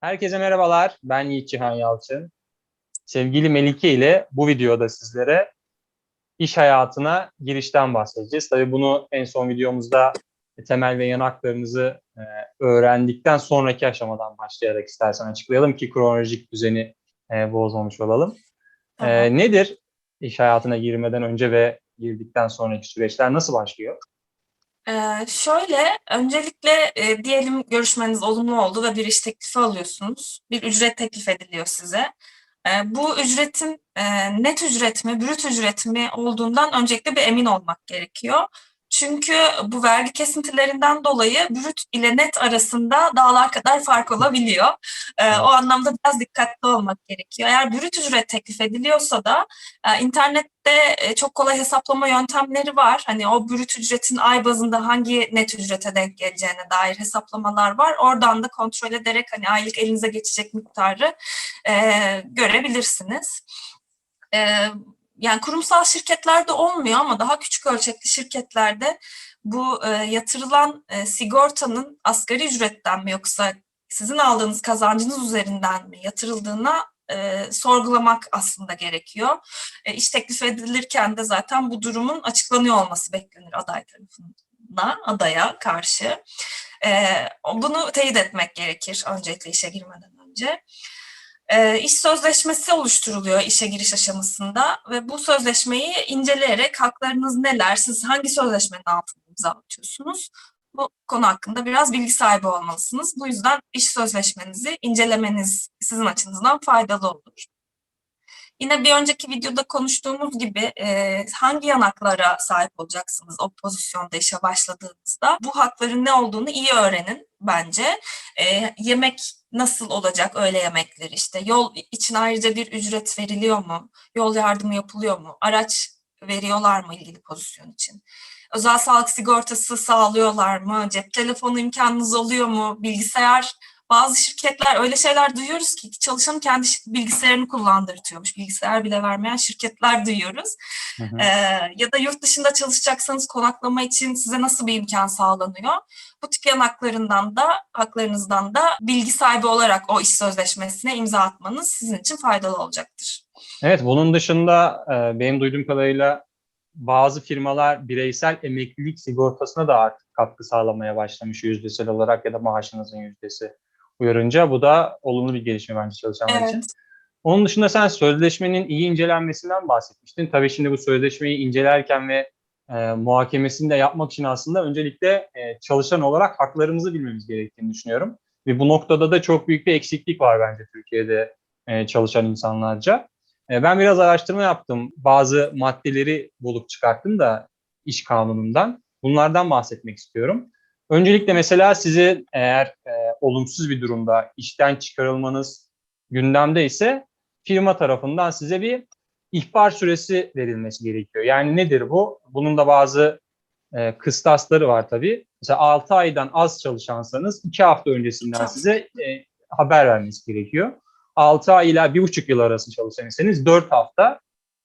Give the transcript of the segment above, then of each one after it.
Herkese merhabalar. Ben Yiğit Cihan Yalçın. Sevgili Melike ile bu videoda sizlere iş hayatına girişten bahsedeceğiz. Tabii bunu en son videomuzda temel ve yanaklarınızı e, öğrendikten sonraki aşamadan başlayarak istersen açıklayalım ki kronolojik düzeni e, bozmamış olalım. E, nedir iş hayatına girmeden önce ve girdikten sonraki süreçler nasıl başlıyor? Ee, şöyle, öncelikle e, diyelim görüşmeniz olumlu oldu ve bir iş teklifi alıyorsunuz. Bir ücret teklif ediliyor size. Ee, bu ücretin e, net ücret mi, brüt ücret mi olduğundan öncelikle bir emin olmak gerekiyor. Çünkü bu vergi kesintilerinden dolayı brüt ile net arasında dağlar kadar fark olabiliyor. Ee, o anlamda biraz dikkatli olmak gerekiyor. Eğer brüt ücret teklif ediliyorsa da e, internette e, çok kolay hesaplama yöntemleri var. Hani o brüt ücretin ay bazında hangi net ücrete denk geleceğine dair hesaplamalar var. Oradan da kontrol ederek hani aylık elinize geçecek miktarı e, görebilirsiniz. E, yani kurumsal şirketlerde olmuyor ama daha küçük ölçekli şirketlerde bu e, yatırılan e, sigortanın asgari ücretten mi yoksa sizin aldığınız kazancınız üzerinden mi yatırıldığına e, sorgulamak aslında gerekiyor. E, iş teklif edilirken de zaten bu durumun açıklanıyor olması beklenir aday tarafından, adaya karşı. E, bunu teyit etmek gerekir öncelikle işe girmeden önce. E, iş sözleşmesi oluşturuluyor işe giriş aşamasında ve bu sözleşmeyi inceleyerek haklarınız neler, siz hangi sözleşmenin altında imza atıyorsunuz, bu konu hakkında biraz bilgi sahibi olmalısınız. Bu yüzden iş sözleşmenizi incelemeniz sizin açınızdan faydalı olur. Yine bir önceki videoda konuştuğumuz gibi e, hangi yanaklara sahip olacaksınız o pozisyonda işe başladığınızda bu hakların ne olduğunu iyi öğrenin bence. E, yemek nasıl olacak öğle yemekleri işte yol için ayrıca bir ücret veriliyor mu? Yol yardımı yapılıyor mu? Araç veriyorlar mı ilgili pozisyon için? Özel sağlık sigortası sağlıyorlar mı? Cep telefonu imkanınız oluyor mu? Bilgisayar bazı şirketler öyle şeyler duyuyoruz ki çalışanın kendi bilgisayarını kullandırtıyormuş. Bilgisayar bile vermeyen şirketler duyuyoruz. Hı hı. Ee, ya da yurt dışında çalışacaksanız konaklama için size nasıl bir imkan sağlanıyor? Bu tip yanaklarından da haklarınızdan da bilgi sahibi olarak o iş sözleşmesine imza atmanız sizin için faydalı olacaktır. Evet, bunun dışında benim duyduğum kadarıyla bazı firmalar bireysel emeklilik sigortasına da artık katkı sağlamaya başlamış yüzdesel olarak ya da maaşınızın yüzdesi uyarınca. Bu da olumlu bir gelişme bence çalışanlar için. Evet. Onun dışında sen sözleşmenin iyi incelenmesinden bahsetmiştin. Tabii şimdi bu sözleşmeyi incelerken ve e, muhakemesini de yapmak için aslında öncelikle e, çalışan olarak haklarımızı bilmemiz gerektiğini düşünüyorum. Ve bu noktada da çok büyük bir eksiklik var bence Türkiye'de e, çalışan insanlarca. E, ben biraz araştırma yaptım. Bazı maddeleri bulup çıkarttım da iş kanunundan. Bunlardan bahsetmek istiyorum. Öncelikle mesela sizi eğer e, olumsuz bir durumda işten çıkarılmanız gündemde ise firma tarafından size bir ihbar süresi verilmesi gerekiyor. Yani nedir bu? Bunun da bazı e, kıstasları var tabii. Mesela 6 aydan az çalışansanız 2 hafta öncesinden size e, haber vermesi gerekiyor. 6 ay ila 1,5 yıl arası çalışan iseniz 4 hafta,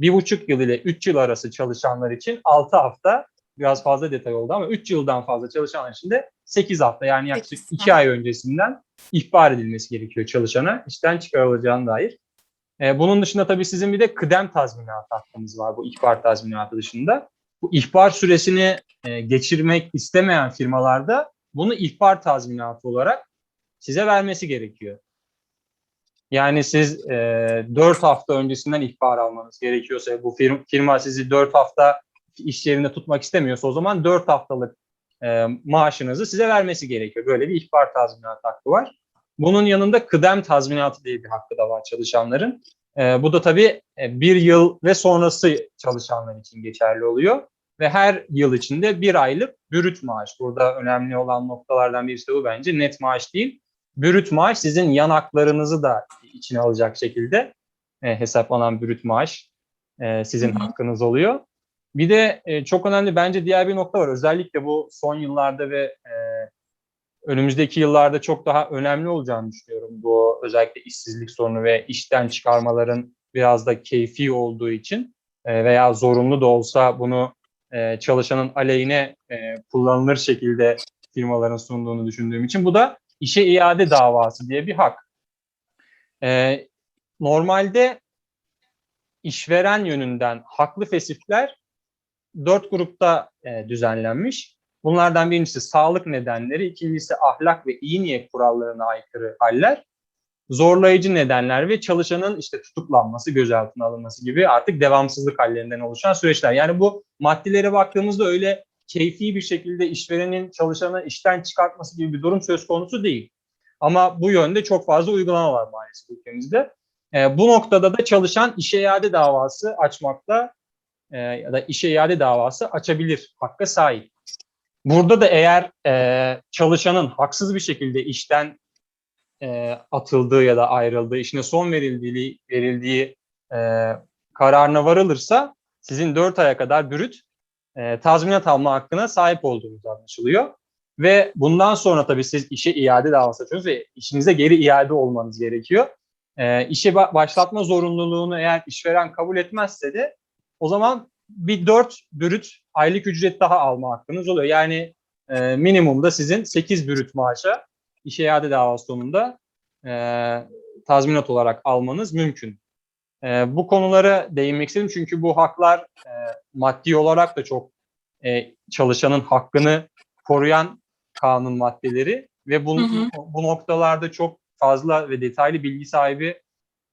1,5 yıl ile 3 yıl arası çalışanlar için 6 hafta biraz fazla detay oldu ama 3 yıldan fazla çalışanlar için de 8 hafta yani yaklaşık Sekiz, 2 ay öncesinden ihbar edilmesi gerekiyor çalışana işten çıkarılacağına dair. Ee, bunun dışında tabii sizin bir de kıdem tazminatı hakkınız var bu ihbar tazminatı dışında. Bu ihbar süresini e, geçirmek istemeyen firmalarda bunu ihbar tazminatı olarak size vermesi gerekiyor. Yani siz e, 4 hafta öncesinden ihbar almanız gerekiyorsa bu firma, firma sizi 4 hafta iş yerinde tutmak istemiyorsa o zaman 4 haftalık e, maaşınızı size vermesi gerekiyor. Böyle bir ihbar tazminatı hakkı var. Bunun yanında kıdem tazminatı diye bir hakkı da var çalışanların. E, bu da tabii e, bir yıl ve sonrası çalışanlar için geçerli oluyor. Ve her yıl içinde bir aylık bürüt maaş. Burada önemli olan noktalardan birisi de bu bence. Net maaş değil. Bürüt maaş sizin yanaklarınızı da içine alacak şekilde e, hesaplanan bürüt maaş e, sizin hakkınız oluyor. Bir de e, çok önemli bence diğer bir nokta var. Özellikle bu son yıllarda ve e, önümüzdeki yıllarda çok daha önemli olacağını düşünüyorum. Bu özellikle işsizlik sorunu ve işten çıkarmaların biraz da keyfi olduğu için e, veya zorunlu da olsa bunu e, çalışanın aleyhine e, kullanılır şekilde firmaların sunduğunu düşündüğüm için bu da işe iade davası diye bir hak. Ee, normalde işveren yönünden haklı fesifler dört grupta e, düzenlenmiş. Bunlardan birincisi sağlık nedenleri, ikincisi ahlak ve iyi niyet kurallarına aykırı haller, zorlayıcı nedenler ve çalışanın işte tutuklanması, gözaltına alınması gibi artık devamsızlık hallerinden oluşan süreçler. Yani bu maddelere baktığımızda öyle keyfi bir şekilde işverenin çalışanı işten çıkartması gibi bir durum söz konusu değil. Ama bu yönde çok fazla uygulama var maalesef ülkemizde. E, bu noktada da çalışan işe iade davası açmakta e, ya da işe iade davası açabilir, hakka sahip. Burada da eğer e, çalışanın haksız bir şekilde işten e, atıldığı ya da ayrıldığı, işine son verildiği, verildiği e, kararına varılırsa sizin 4 aya kadar bürüt e, tazminat alma hakkına sahip olduğunuz anlaşılıyor. Ve bundan sonra tabii siz işe iade davası açıyorsunuz ve işinize geri iade olmanız gerekiyor. E, işe ba- başlatma zorunluluğunu eğer işveren kabul etmezse de o zaman bir 4 bürüt aylık ücret daha alma hakkınız oluyor. Yani e, minimumda sizin 8 bürüt maaşa işe iade davası sonunda e, tazminat olarak almanız mümkün. E, bu konulara değinmek istedim çünkü bu haklar e, maddi olarak da çok e, çalışanın hakkını koruyan kanun maddeleri ve bu, Hı hı. bu noktalarda çok fazla ve detaylı bilgi sahibi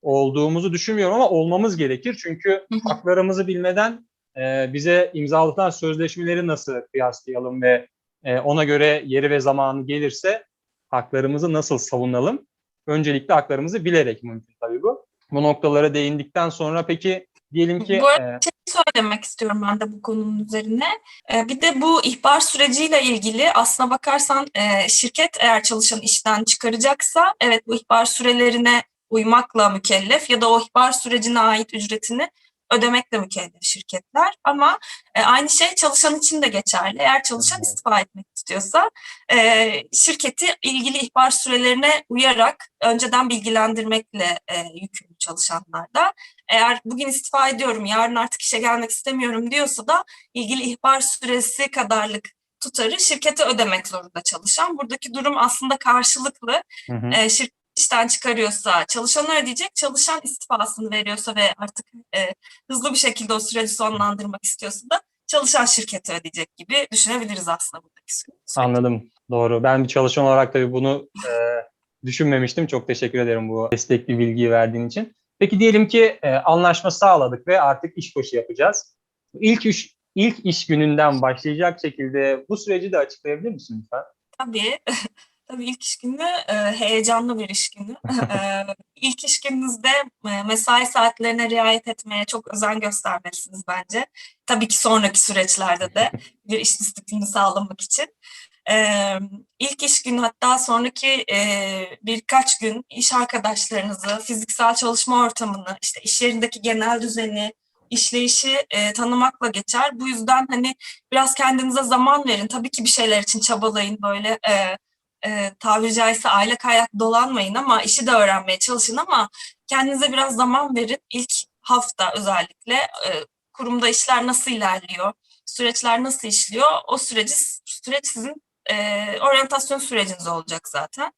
olduğumuzu düşünmüyorum ama olmamız gerekir. Çünkü haklarımızı bilmeden e, bize imzalatılan sözleşmeleri nasıl kıyaslayalım ve e, ona göre yeri ve zamanı gelirse haklarımızı nasıl savunalım? Öncelikle haklarımızı bilerek mümkün tabii bu. Bu noktalara değindikten sonra peki diyelim ki Bu arada e, şey söylemek istiyorum ben de bu konunun üzerine. Ee, Bir de bu ihbar süreciyle ilgili aslına bakarsan e, şirket eğer çalışan işten çıkaracaksa evet bu ihbar sürelerine uymakla mükellef ya da o ihbar sürecine ait ücretini ödemekle mükellef şirketler. Ama e, aynı şey çalışan için de geçerli. Eğer çalışan istifa etmek istiyorsa e, şirketi ilgili ihbar sürelerine uyarak önceden bilgilendirmekle e, yükümlü çalışanlar da. Eğer bugün istifa ediyorum, yarın artık işe gelmek istemiyorum diyorsa da ilgili ihbar süresi kadarlık tutarı şirkete ödemek zorunda çalışan. Buradaki durum aslında karşılıklı. hı hı. E, şirket işten çıkarıyorsa çalışan ödeyecek, çalışan istifasını veriyorsa ve artık e, hızlı bir şekilde o süreci sonlandırmak istiyorsa da çalışan şirkete ödeyecek gibi düşünebiliriz aslında buradaki süreci. Anladım. Doğru. Ben bir çalışan olarak tabii bunu e, düşünmemiştim. Çok teşekkür ederim bu destekli bilgiyi verdiğin için. Peki diyelim ki e, anlaşma sağladık ve artık işbaşı yapacağız. İlk iş, ilk iş gününden başlayacak şekilde bu süreci de açıklayabilir misin lütfen? Tabii. Tabii ilk iş günü e, heyecanlı bir iş günü. E, ilk iş gününüzde e, mesai saatlerine riayet etmeye çok özen göstermelisiniz bence. Tabii ki sonraki süreçlerde de bir iş disiplini sağlamak için. E, ilk iş günü hatta sonraki e, birkaç gün iş arkadaşlarınızı, fiziksel çalışma ortamını, işte iş yerindeki genel düzeni, işleyişi e, tanımakla geçer. Bu yüzden hani biraz kendinize zaman verin. Tabii ki bir şeyler için çabalayın böyle e, e, tabiri caizse aile kayak dolanmayın ama işi de öğrenmeye çalışın ama kendinize biraz zaman verin. İlk hafta özellikle e, kurumda işler nasıl ilerliyor, süreçler nasıl işliyor o süreci süreç sizin e, oryantasyon süreciniz olacak zaten.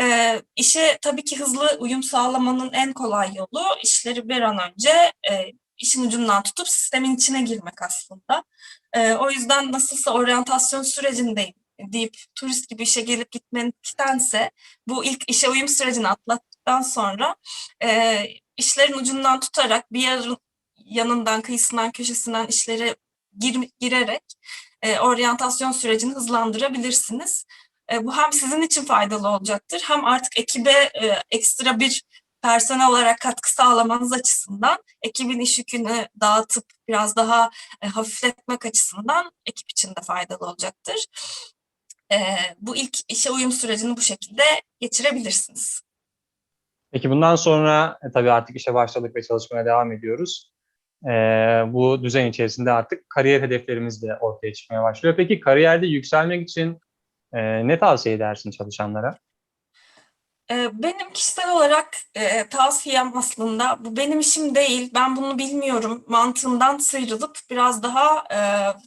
E, işe tabii ki hızlı uyum sağlamanın en kolay yolu işleri bir an önce e, işin ucundan tutup sistemin içine girmek aslında. E, o yüzden nasılsa oryantasyon sürecindeyim deyip turist gibi işe gelip gitmektense bu ilk işe uyum sürecini atlattıktan sonra e, işlerin ucundan tutarak bir yer, yanından, kıyısından, köşesinden işleri gir, girerek e, oryantasyon sürecini hızlandırabilirsiniz. E, bu hem sizin için faydalı olacaktır hem artık ekibe e, ekstra bir personel olarak katkı sağlamanız açısından ekibin iş yükünü dağıtıp biraz daha e, hafifletmek açısından ekip için de faydalı olacaktır. Bu ilk işe uyum sürecini bu şekilde geçirebilirsiniz. Peki bundan sonra e, tabii artık işe başladık ve çalışmaya devam ediyoruz. E, bu düzen içerisinde artık kariyer hedeflerimiz de ortaya çıkmaya başlıyor. Peki kariyerde yükselmek için e, ne tavsiye edersin çalışanlara? Ee, Benim kişisel olarak e, tavsiyem aslında bu benim işim değil, ben bunu bilmiyorum mantığından sıyrılıp biraz daha e,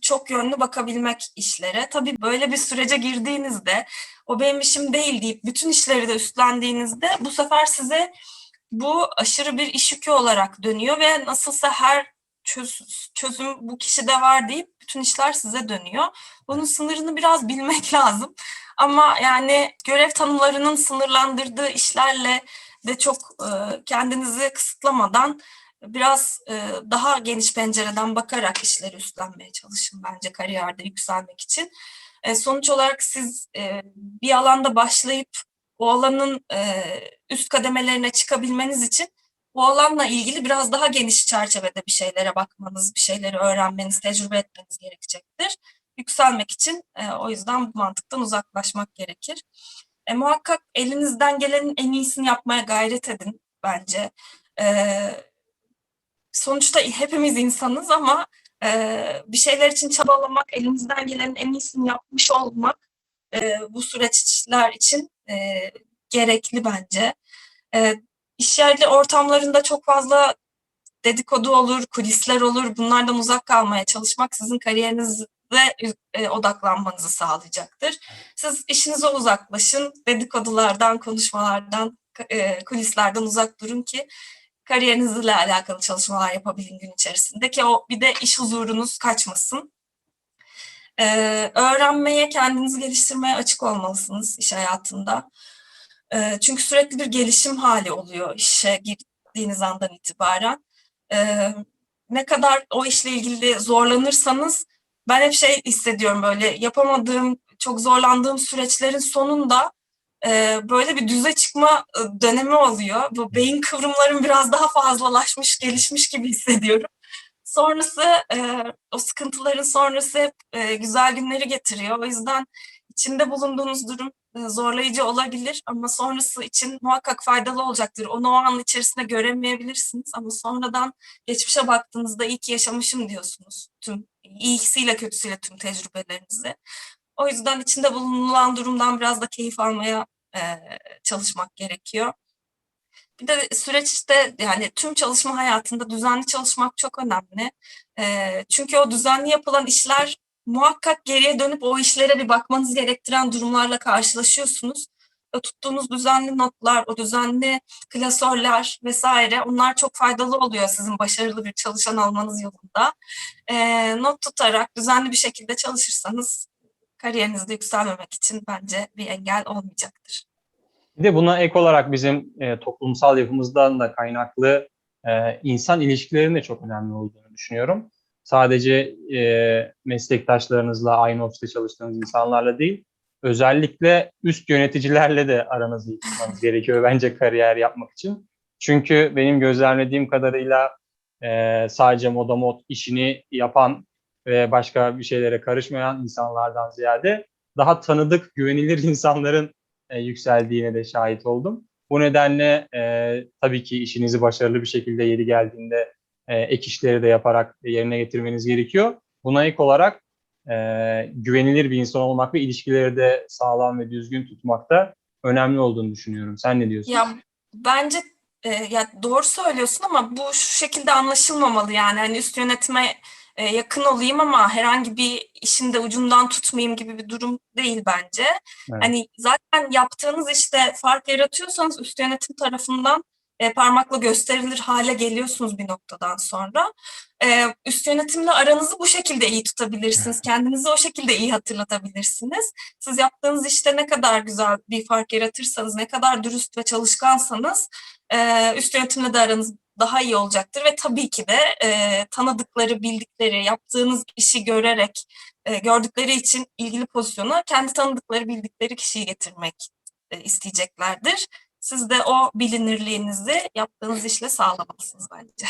çok yönlü bakabilmek işlere. Tabii böyle bir sürece girdiğinizde o benim işim değil deyip bütün işleri de üstlendiğinizde bu sefer size bu aşırı bir iş yükü olarak dönüyor ve nasılsa her çöz, çözüm bu kişide var deyip bütün işler size dönüyor. Bunun sınırını biraz bilmek lazım. Ama yani görev tanımlarının sınırlandırdığı işlerle de çok e, kendinizi kısıtlamadan biraz e, daha geniş pencereden bakarak işleri üstlenmeye çalışın bence kariyerde yükselmek için. E, sonuç olarak siz bir alanda başlayıp o alanın üst kademelerine çıkabilmeniz için o alanla ilgili biraz daha geniş çerçevede bir şeylere bakmanız, bir şeyleri öğrenmeniz, tecrübe etmeniz gerekecektir. Yükselmek için e, o yüzden bu mantıktan uzaklaşmak gerekir. E, muhakkak elinizden gelenin en iyisini yapmaya gayret edin bence. E, sonuçta hepimiz insanız ama e, bir şeyler için çabalamak, elinizden gelenin en iyisini yapmış olmak e, bu süreçler için e, gerekli bence. E, iş yerli ortamlarında çok fazla dedikodu olur, kulisler olur. Bunlardan uzak kalmaya çalışmak sizin kariyerinize e, odaklanmanızı sağlayacaktır. Siz işinize uzaklaşın, dedikodulardan, konuşmalardan, e, kulislerden uzak durun ki kariyerinizle alakalı çalışmalar yapabilin gün içerisinde ki o bir de iş huzurunuz kaçmasın. Ee, öğrenmeye, kendinizi geliştirmeye açık olmalısınız iş hayatında. Ee, çünkü sürekli bir gelişim hali oluyor işe girdiğiniz andan itibaren. Ee, ne kadar o işle ilgili zorlanırsanız ben hep şey hissediyorum böyle yapamadığım, çok zorlandığım süreçlerin sonunda e, böyle bir düze çıkma e, dönemi oluyor. Bu beyin kıvrımlarım biraz daha fazlalaşmış, gelişmiş gibi hissediyorum. Sonrası e, o sıkıntıların sonrası hep e, güzel günleri getiriyor. O yüzden içinde bulunduğunuz durum zorlayıcı olabilir ama sonrası için muhakkak faydalı olacaktır. Onu o an içerisinde göremeyebilirsiniz ama sonradan geçmişe baktığınızda iyi ki yaşamışım diyorsunuz. Tüm iyisiyle kötüsüyle tüm tecrübelerinizi. O yüzden içinde bulunulan durumdan biraz da keyif almaya e, çalışmak gerekiyor. Bir de süreçte yani tüm çalışma hayatında düzenli çalışmak çok önemli. E, çünkü o düzenli yapılan işler muhakkak geriye dönüp o işlere bir bakmanız gerektiren durumlarla karşılaşıyorsunuz. O tuttuğunuz düzenli notlar, o düzenli klasörler vesaire onlar çok faydalı oluyor sizin başarılı bir çalışan olmanız yolunda. E, not tutarak düzenli bir şekilde çalışırsanız kariyerinizde yükselmemek için bence bir engel olmayacaktır. Bir de buna ek olarak bizim e, toplumsal yapımızdan da kaynaklı e, insan ilişkilerinin de çok önemli olduğunu düşünüyorum. Sadece e, meslektaşlarınızla, aynı ofiste çalıştığınız insanlarla değil, özellikle üst yöneticilerle de aranızı iyi tutmanız gerekiyor bence kariyer yapmak için. Çünkü benim gözlemlediğim kadarıyla e, sadece moda mod işini yapan ve başka bir şeylere karışmayan insanlardan ziyade daha tanıdık, güvenilir insanların e, yükseldiğine de şahit oldum. Bu nedenle e, tabii ki işinizi başarılı bir şekilde yeri geldiğinde e, ek işleri de yaparak yerine getirmeniz gerekiyor. Buna ek olarak e, güvenilir bir insan olmak ve ilişkileri de sağlam ve düzgün tutmak da önemli olduğunu düşünüyorum. Sen ne diyorsun? Ya bence e, ya doğru söylüyorsun ama bu şu şekilde anlaşılmamalı yani hani üst yönetime e, yakın olayım ama herhangi bir işin de ucundan tutmayayım gibi bir durum değil bence. Evet. Hani zaten yaptığınız işte fark yaratıyorsanız üst yönetim tarafından e, parmakla gösterilir hale geliyorsunuz bir noktadan sonra. E, üst yönetimle aranızı bu şekilde iyi tutabilirsiniz. Kendinizi o şekilde iyi hatırlatabilirsiniz. Siz yaptığınız işte ne kadar güzel bir fark yaratırsanız, ne kadar dürüst ve çalışkansanız e, üst yönetimle de aranız daha iyi olacaktır ve tabii ki de e, tanıdıkları, bildikleri, yaptığınız işi görerek, e, gördükleri için ilgili pozisyona kendi tanıdıkları, bildikleri kişiyi getirmek e, isteyeceklerdir. Siz de o bilinirliğinizi yaptığınız işle sağlamalısınız bence.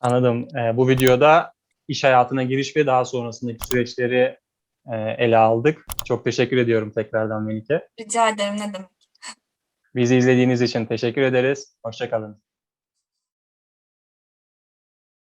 Anladım. E, bu videoda iş hayatına giriş ve daha sonrasındaki süreçleri e, ele aldık. Çok teşekkür ediyorum tekrardan Melike. Rica ederim ne demek. Bizi izlediğiniz için teşekkür ederiz. Hoşçakalın.